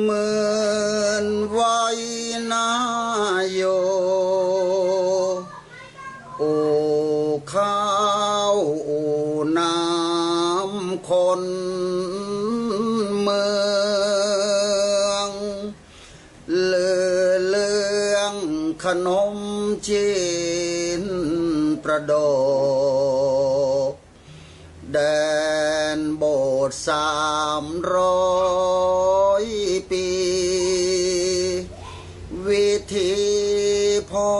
เหมือนไว้นาโย โอข้าวโอน้ำคนเมือง เลือเลืองขนมจีนประโดแดนโบสถ์สามร้อย อยปี วิธีพ่อ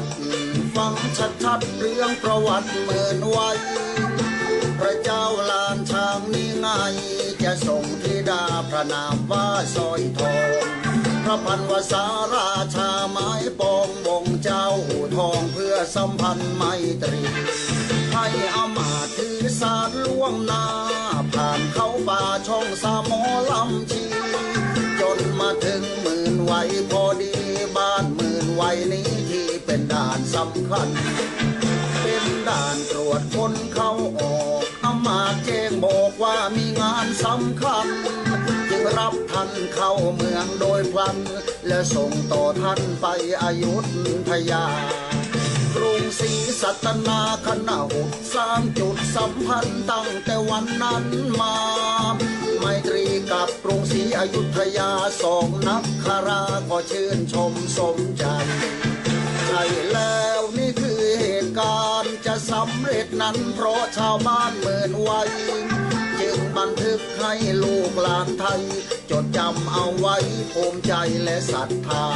ติฟังชัดๆเรื่องประวัติเหมือนไว้ พระเจ้าลานช้างนี่ไง จะส่งธิดาพระนามว่าสอยทอง พระพันวษาราชาไม้ปองบงเจ้าทองเพื่อสัมพันธ์ไมตรี ให้อามาตือสารล่วงหน้าผ่านเข้าป่าช่องสามอลำชีจนมาถึงหมื่นไวพอดีบ้านหมื่นไวนี้ เป็นด่านสำคัญ เป็นด่านตรวจคนเข้าออกอามาตย์แจ้งบอกว่ามีงานสำคัญ จึงรับท่านเข้าเมืองโดยพลัน และส่งต่อท่านไปอยุธยากรุงศรีสัตนาคณะหดสร้างจุดสัมพันธ์ตั้งแต่วันนั้นมาไมตรีกับกรุงศรีอยุธยาสองนักคาราก็ชื่นชมสมใจ นั้นเพราะชาวบ้านเหมือนไว้ จึงบันทึกให้ลูกหลานไทย จดจำเอาไว้ภูมิใจและศรัทธา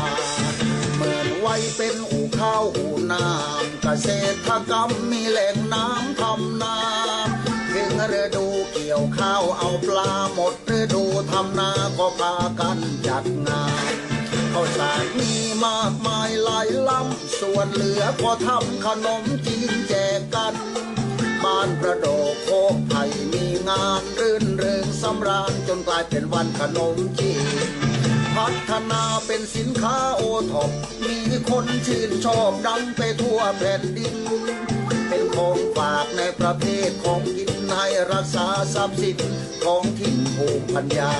เหมือนไว้เป็นอู่ข้าวอู่น้ำเกษตรกรรมมีแหล่งน้ำทำนาถึงฤดูเกี่ยวข้าวเอาปลาหมดฤดูทำนาก็พากันจัดงานข้าวสารมีมากมายหลายลำส่วนเหลือก็ทำขนมจีนแจกานรื่นเริงสำราญจนกลายเป็นวันขนมจีนพัฒนาเป็นสินค้าโอท็อปมีคนชื่นชอบดังไปทั่วแผ่นดิน เป็นของฝากในประเภทของกินให้รักษาทรัพย์สินของถิ่นภูมิปัญญา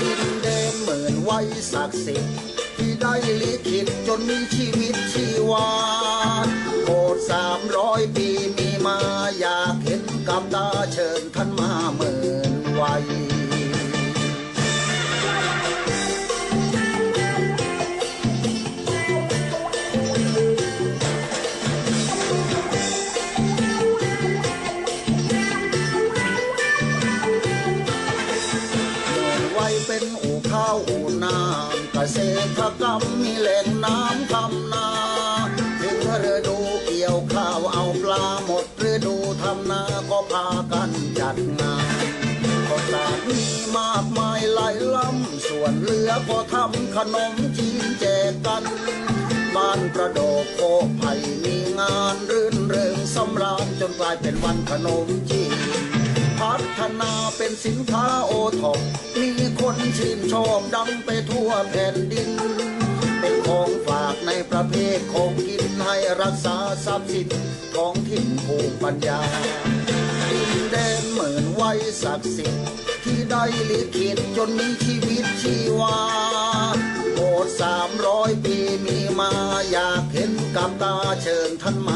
ดินแดนเหมือนไว้ศักดิ์สิทธิ์ที่ได้ลิขิตจนมีชีวิตชีวา ลับตาเชิญท่านมาเหมือนไว้เมืองไว้เป็นอู่ข้าวอู่น้ำเกษตรกรรมมีแหล่งน้ำทำนา ก็พากันจัดงานข้าวสารมีมากมายหลายลำส่วนเหลือก็ทำขนมจีนแจกกัน บ้านประโดกโคกไผ่มีงานรื่นเริงสำราญจนกลายเป็นวันขนมจีนพัฒนาเป็นสินค้าโอท็อปมีคนชื่นชอบดังไปทั่วแผ่นดิน เป็นของฝากในประเภทของกินให้รักษาทรัพย์สินของถิ่นภูมิปัญญา เหมือนไว้ศักดิ์สิทธิ์ที่ได้ลิขิตจนมีชีวิตชีวาโบสถ์สามร้อยปีมีมาอยากเห็นกับตาเชิญท่านมา